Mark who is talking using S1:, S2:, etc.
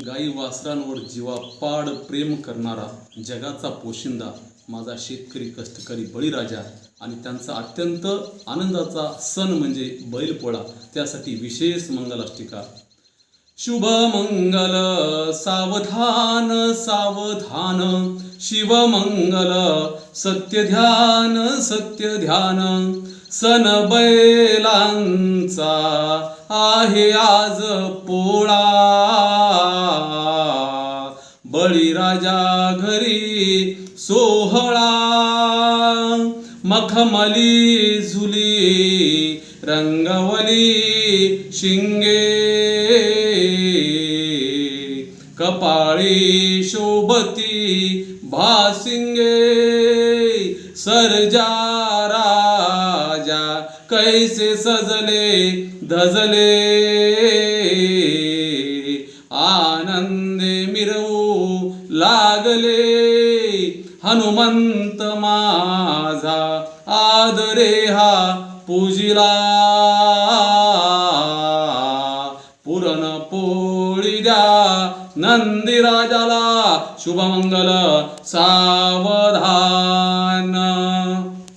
S1: गाई वासरांवर जीवापाड प्रेम करणारा जगाचा पोशिंदा माझा शेतकरी कष्टकरी बळीराजा आणि त्यांचा अत्यंत आनंदाचा सण म्हणजे बैलपोळा. त्यासाठी विशेष मंगलाष्टिका. शुभ मंगल सावधान सावधान. शिवमंगल सत्य ध्यान सत्य ध्यान सन बैलांचा आहे आज पोळा. बळीराजा घरी सोहळा. मखमली झुली रंगवली शिंगे. कपाळी शोभती भासिंगे. सरजा राजा कैसे सजले धजले? आनंदे मिरवू लागले हनुमंत माझा आदरे हा पूजिला. पुरणपोळी द्या नंदी राजाला शुभमंगल साव